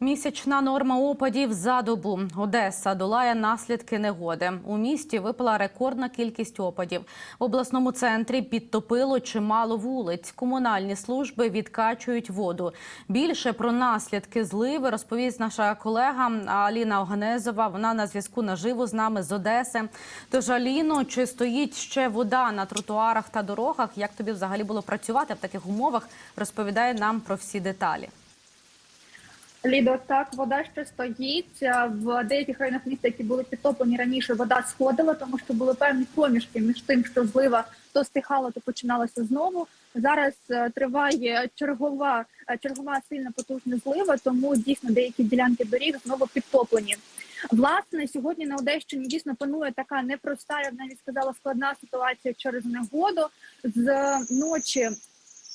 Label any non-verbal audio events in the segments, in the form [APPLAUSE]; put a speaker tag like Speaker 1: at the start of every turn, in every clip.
Speaker 1: Місячна норма опадів за добу. Одеса долає наслідки негоди. У місті випала рекордна кількість опадів. В обласному центрі підтопило чимало вулиць. Комунальні служби відкачують воду. Більше про наслідки зливи розповість наша колега Аліна Оганезова. Вона на зв'язку наживо з нами з Одеси. Тож Аліно, чи стоїть ще вода на тротуарах та дорогах? Як тобі взагалі було працювати в таких умовах? Розповідає нам про всі деталі.
Speaker 2: Лідо, так, вода ще стоїть. В деяких районах міста, які були підтоплені раніше, вода сходила, тому що були певні проміжки між тим, що злива то стихала, то починалася знову. Зараз е, триває чергова е, чергова сильна потужна злива, тому дійсно деякі ділянки доріг знову підтоплені. Власне, сьогодні на Одещині дійсно панує така непроста, я б навіть сказала, складна ситуація через негоду. З ночі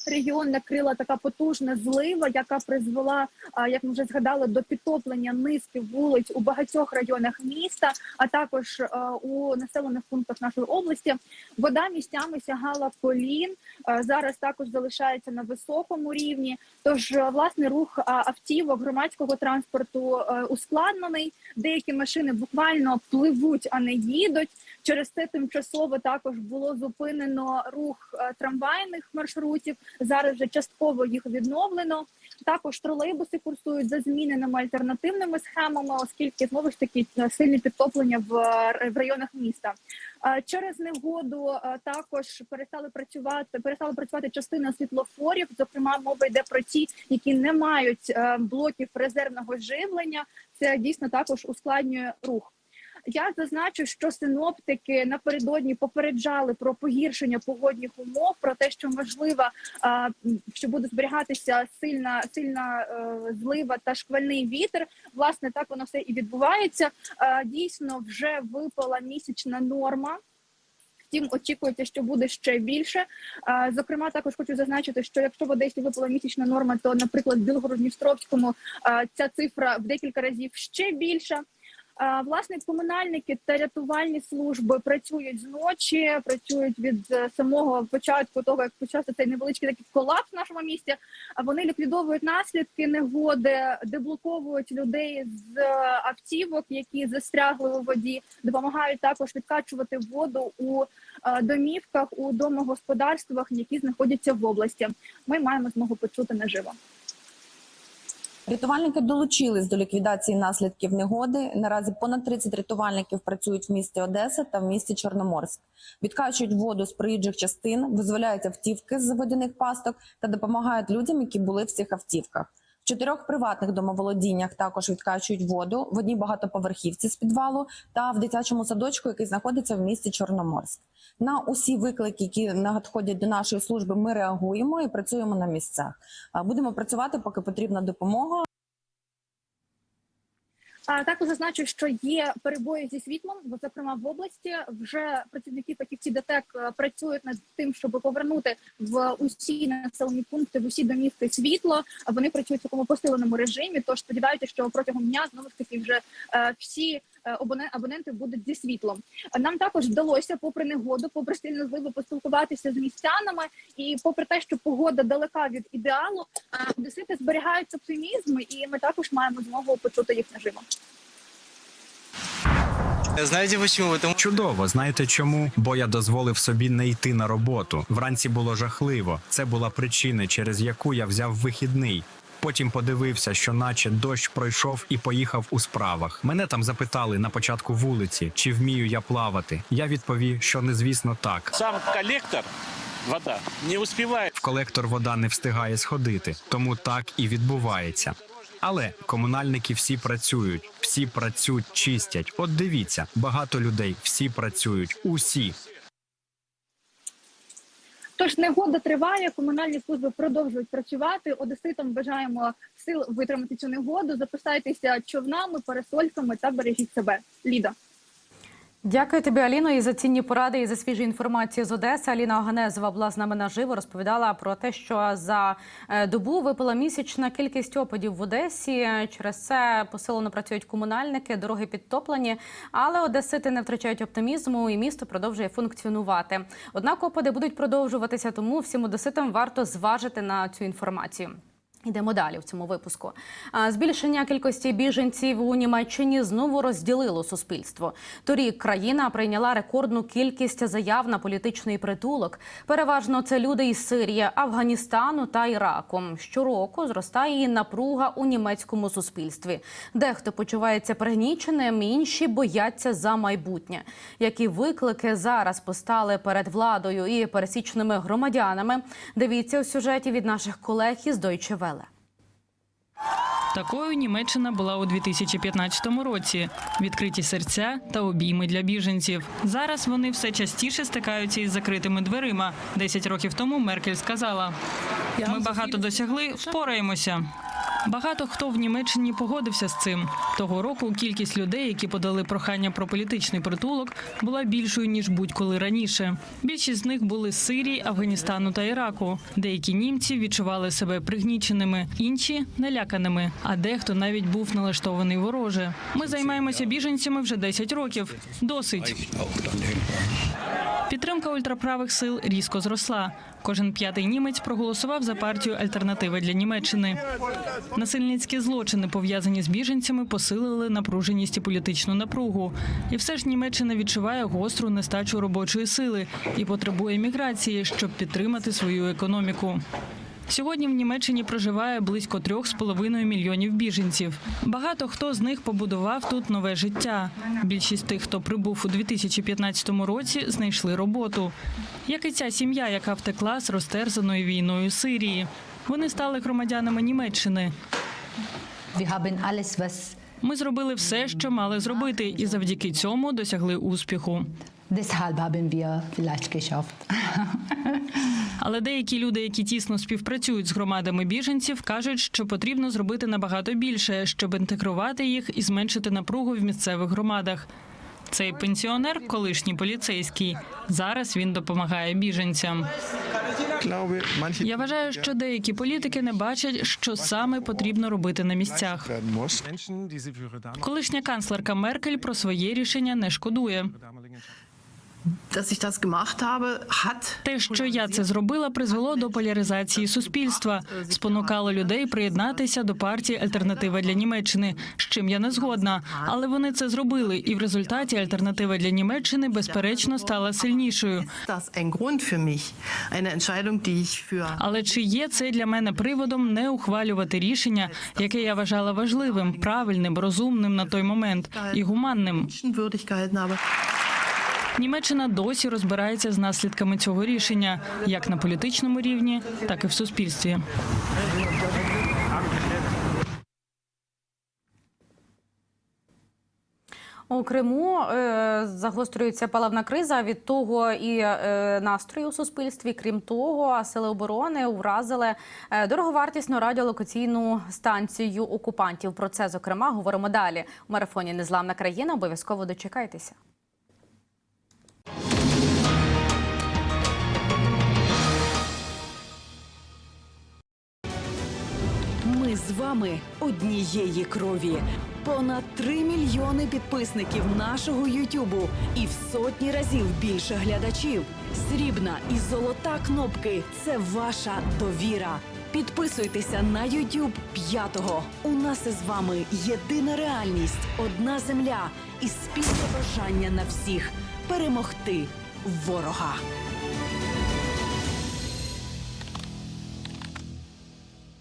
Speaker 2: регіон накрила така потужна злива, яка призвела, як ми вже згадали, до підтоплення низки вулиць у багатьох районах міста, а також у населених пунктах нашої області. Вода місцями сягала колін. Зараз також залишається на високому рівні. Тож власне рух автівок громадського транспорту ускладнений. Деякі машини буквально пливуть, а не їдуть. Через це тимчасово також було зупинено рух е, трамвайних маршрутів. Зараз вже частково їх відновлено. Також тролейбуси курсують за зміненими альтернативними схемами, оскільки знову ж таки е, сильні підтоплення в, е, районах міста. Через негоду також перестали працювати. Перестали працювати частина світлофорів. Зокрема, мова йде про ті, які не мають блоків резервного живлення. Це дійсно також ускладнює рух. Я зазначу, що синоптики напередодні попереджали про погіршення погодних умов, про те, що можливо, що буде зберігатися сильна сильна е, злива та шквальний вітер. Власне, так воно все і відбувається. Дійсно, вже випала місячна норма. Втім, очікується, що буде ще більше. Зокрема, також хочу зазначити, що якщо в Одесі випала місячна норма, то, наприклад, в Білгород-Дністровському ця цифра в декілька разів ще більша. Власне, комунальники та рятувальні служби працюють зночі, працюють від е, самого початку того, як почався цей невеличкий такий колапс в нашому місті. Вони ліквідовують наслідки негоди, деблоковують людей з е, автівок, які застрягли у воді, допомагають також відкачувати воду у е, домівках, у домогосподарствах, які знаходяться в області. Ми маємо змогу почути наживо.
Speaker 3: Рятувальники долучились до ліквідації наслідків негоди. Наразі понад 30 рятувальників працюють в місті Одеса та в місті Чорноморськ. Відкачують воду з проїжджих частин, визволяють автівки з водяних пасток та допомагають людям, які були в цих автівках. Чотирьох приватних домоволодіннях також відкачують воду в одній багатоповерхівці з підвалу та в дитячому садочку, який знаходиться в місті Чорноморськ. На усі виклики, які надходять до нашої служби, ми реагуємо і працюємо на місцях. Будемо працювати, поки потрібна допомога.
Speaker 2: А також зазначу, що є перебої зі світлом, зокрема в області вже працівники фахівці ДТЕК е, працюють над тим, щоб повернути в усі населені пункти, в усі домівки світло. А вони працюють в такому посиленому режимі. Тож сподіваюся, що протягом дня знову ж таки вже е, всі е, абоненти будуть зі світлом. А Нам також вдалося, попри негоду, попри сильну зливу, поспілкуватися з містянами, і попри те, що погода далека від ідеалу, е, одесити зберігають оптимізм, і ми також маємо змогу почути їх наживо.
Speaker 4: Знаете почему? Потому
Speaker 5: Чудово, знаєте чому? Бо я дозволив собі не йти на роботу. Вранці було жахливо. Це була причина, через яку я взяв вихідний. Потім подивився, що наче дощ пройшов і поїхав у справах. Мене там запитали на початку вулиці, чи вмію я плавати. Я відповів, що не звісно так.
Speaker 6: сам коллектор, вода, не успевает.
Speaker 5: В колектор вода не встигає сходити, тому так і відбувається. Але комунальники всі працюють, всі працюють, чистять. От дивіться, багато людей всі працюють, усі.
Speaker 2: Тож негода триває, комунальні служби продовжують працювати. Одеситам бажаємо сил витримати цю негоду. Записайтеся човнами, парасольками та бережіть себе. Ліда.
Speaker 1: Дякую тобі, Аліно, і за цінні поради і за свіжу інформацію з Одеси. Аліна Оганезова була з нами наживо. Розповідала про те, що за е, добу випала місячна кількість опадів в Одесі. Через це посилено працюють комунальники, дороги підтоплені. Але одесити не втрачають оптимізму, і місто продовжує функціонувати. Однак опади будуть продовжуватися, тому всім одеситам варто зважити на цю інформацію. Йдемо далі в цьому випуску. Збільшення кількості біженців у Німеччині знову розділило суспільство. Торік країна прийняла рекордну кількість заяв на політичний притулок. Переважно це люди із Сирії, Афганістану та Іраку. Щороку зростає і напруга у німецькому суспільстві. Дехто почувається пригніченим, інші бояться за майбутнє. Які виклики зараз постали перед владою і пересічними громадянами? Дивіться у сюжеті від наших колег із Deutsche Welle.
Speaker 7: Такою Німеччина була у 2015 році. Відкриті серця та обійми для біженців. Зараз вони все частіше стикаються із закритими дверима. Десять років тому Меркель сказала: ми багато досягли, впораємося. Багато хто в Німеччині погодився з цим. Того року кількість людей, які подали прохання про політичний притулок, була більшою ніж будь-коли раніше. Більшість з них були з Сирії, Афганістану та Іраку. Деякі німці відчували себе пригніченими, інші наляканими. А дехто навіть був налаштований вороже. Ми займаємося біженцями вже 10 років. Досить. Підтримка ультраправих сил різко зросла. Кожен п'ятий німець проголосував за партію Альтернатива для Німеччини. Насильницькі злочини, пов'язані з біженцями, посилили напруженість і політичну напругу. І все ж Німеччина відчуває гостру нестачу робочої сили і потребує міграції, щоб підтримати свою економіку. Сьогодні в Німеччині проживає близько трьох з половиною мільйонів біженців. Багато хто з них побудував тут нове життя. Більшість тих, хто прибув у 2015 році, знайшли роботу. Як і ця сім'я, яка втекла з розтерзаної війною Сирії. Вони стали громадянами Німеччини. Ми зробили все, що мали зробити, і завдяки цьому досягли успіху.
Speaker 8: deshalb haben wir vielleicht. [LAUGHS]
Speaker 7: Але деякі люди, які тісно співпрацюють з громадами біженців, кажуть, що потрібно зробити набагато більше, щоб інтегрувати їх і зменшити напругу в місцевих громадах. Цей пенсіонер, колишній поліцейський. Зараз він допомагає біженцям. Я вважаю, що деякі політики не бачать, що саме потрібно робити на місцях. Колишня канцлерка Меркель про своє рішення не шкодує. Те, що я це зробила, призвело до поляризації суспільства, спонукало людей приєднатися до партії Альтернатива для Німеччини, з чим я не згодна. Але вони це зробили, і в результаті альтернатива для Німеччини безперечно стала сильнішою. Але чи є це для мене приводом не ухвалювати рішення, яке я вважала важливим, правильним, розумним на той момент і гуманним? Німеччина досі розбирається з наслідками цього рішення, як на політичному рівні, так і в суспільстві.
Speaker 1: У Криму е, загострюється паливна криза. Від того і е, настрої у суспільстві. Крім того, сили оборони вразили е, дороговартісну радіолокаційну станцію окупантів. Про це зокрема говоримо далі. У марафоні Незламна країна. Обов'язково дочекайтеся.
Speaker 9: З вами однієї крові. Понад 3 мільйони підписників нашого Ютубу і в сотні разів більше глядачів. Срібна і золота кнопки це ваша довіра. Підписуйтеся на Ютуб п'ятого. У нас із вами єдина реальність, одна земля і спільне бажання на всіх перемогти ворога.